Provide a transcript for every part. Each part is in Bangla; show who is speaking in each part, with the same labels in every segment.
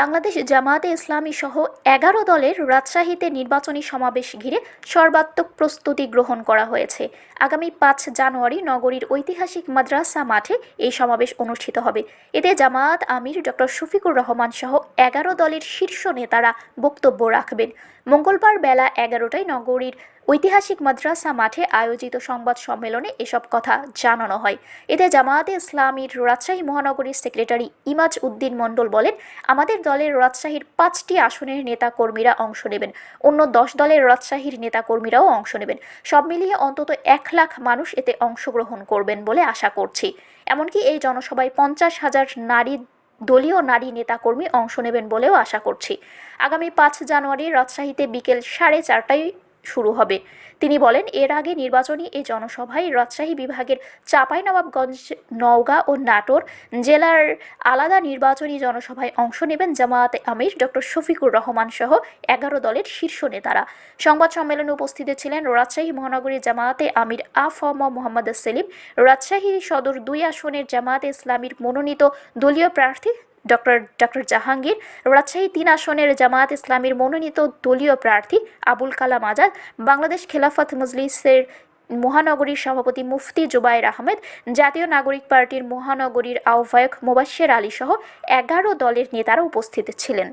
Speaker 1: বাংলাদেশ জামায়াতে ইসলামী সহ এগারো দলের রাজশাহীতে নির্বাচনী সমাবেশ ঘিরে সর্বাত্মক প্রস্তুতি গ্রহণ করা হয়েছে। আগামী পাঁচ জানুয়ারি নগরীর ঐতিহাসিক মাদ্রাসা মাঠে এই সমাবেশ অনুষ্ঠিত হবে। এতে জামায়াত আমির ডক্টর শফিকুর রহমান সহ এগারো দলের শীর্ষ নেতারা বক্তব্য রাখবেন। মঙ্গলবার বেলা এগারোটায় নগরীর ঐতিহাসিক মাদ্রাসা মাঠে আয়োজিত সংবাদ সম্মেলনে এসব কথা জানানো হয়। এতে জামায়াতে ইসলামীর রাজশাহী মহানগরীর সেক্রেটারি ইমাজ উদ্দিন মণ্ডল বলেন, আমাদের দলের রাজশাহীর পাঁচটি আসনের নেতাকর্মীরা অংশ নেবেন। অন্য দশ দলের রাজশাহীর নেতাকর্মীরাও অংশ নেবেন। সব মিলিয়ে অন্তত এক লাখ মানুষ এতে অংশগ্রহণ করবেন বলে আশা করছি। এমনকি এই জনসভায় পঞ্চাশ হাজার নারী, দলীয় নারী নেতাকর্মী অংশ নেবেন বলেও আশা করছি। আগামী পাঁচ জানুয়ারি রাজশাহীতে বিকেল সাড়ে চারটায় শুরু হবে। তিনি বলেন, এর আগে নির্বাচনী এই জনসভায় রাজশাহী বিভাগের চাঁপাইনবাবগঞ্জ, নওগাঁ ও নাটোর জেলার আলাদা নির্বাচনী জনসভায় অংশ নেবেন জামায়াতে আমির ডক্টর শফিকুর রহমান সহ এগারো দলের শীর্ষ নেতারা। সংবাদ সম্মেলনে উপস্থিত ছিলেন রাজশাহী মহানগরী জামায়াতে আমির আফম মোহাম্মদ সেলিম। রাজশাহী সদর দুই আসনের জামায়াতে ইসলামীর মনোনীত দলীয় প্রার্থী ডক্টর ডক্টর জাহাঙ্গীর। রাজশাহী তিন আসনের জামায়াত ইসলামীর মনোনীত দলীয় প্রার্থী আবুল কালাম আজাদ, বাংলাদেশ খেলাফত মজলিসের মহানগরীর সভাপতি মুফতি জুবায়ের আহমেদ, জাতীয় নাগরিক পার্টির মহানগরীর আহ্বায়ক মোবাশ্বের আলী সহ এগারো দলের নেতারা উপস্থিত ছিলেন।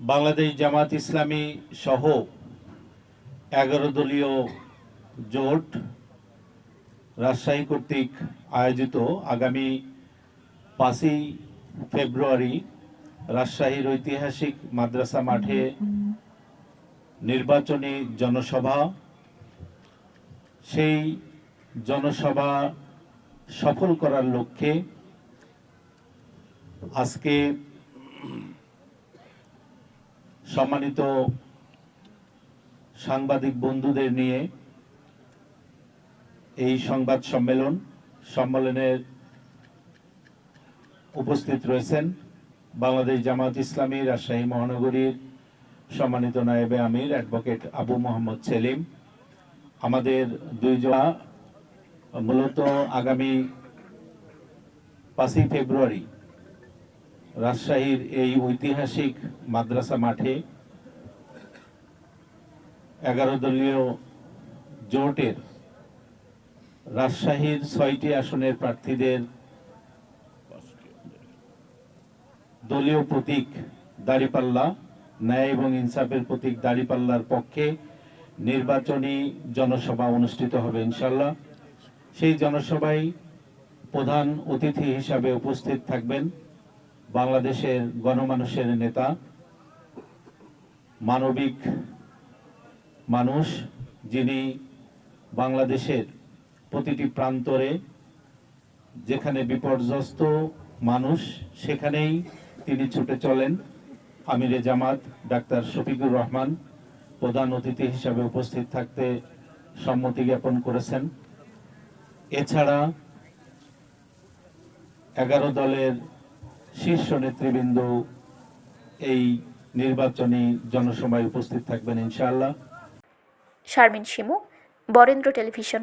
Speaker 2: বাংলাদেশ জামাত ইসলামী সহ এগারো দলীয় জোট রাজশাহী কর্তৃক আয়োজিত আগামী পাঁচই ফেব্রুয়ারি, রাজশাহীর ঐতিহাসিক মাদ্রাসা মাঠে নির্বাচনী জনসভা। সেই জনসভা সফল করার লক্ষ্যে আজকে সম্মানিত সাংবাদিক বন্ধুদের নিয়ে এই সংবাদ সম্মেলন সম্মেলনের উপস্থিত রয়েছেন বাংলাদেশ জামাত ইসলামী রাজশাহী মহানগরীর সম্মানিত নায়েবে আমির অ্যাডভোকেট আবু মোহাম্মদ সেলিম। আমাদের দুইজনা মূলত আগামী পাঁচই ফেব্রুয়ারি রাজশাহীর এই ঐতিহাসিক মাদ্রাসা মাঠে এগারো দলীয় জোটের রাজশাহীর ছয়টি আসনের প্রার্থীদের দলীয় প্রতীক দাড়িপাল্লা, ন্যায় এবং ইনসাফের প্রতীক দাড়িপাল্লার পক্ষে নির্বাচনী জনসভা অনুষ্ঠিত হবে ইনশাল্লাহ সেই জনসভায় প্রধান অতিথি হিসাবে উপস্থিত থাকবেন বাংলাদেশের গণমানুষের নেতা, মানবিক মানুষ যিনি বাংলাদেশের প্রতিটি প্রান্তরে যেখানে বিপর্যস্ত মানুষ সেখানেই তিনি ছুটে চলেন আমিরে জামাত, ডাক্তার শফিকুর রহমান, প্রধান অতিথি হিসাবে উপস্থিত থাকতে সম্মতি জ্ঞাপন করেছেন। এছাড়া এগারো দলের শীর্ষ নেতৃবৃন্দ এই নির্বাচনী জনসভায় উপস্থিত থাকবেন ইনশাআল্লাহ।
Speaker 1: শারমিন শিমু, বরেন্দ্র টেলিভিশন।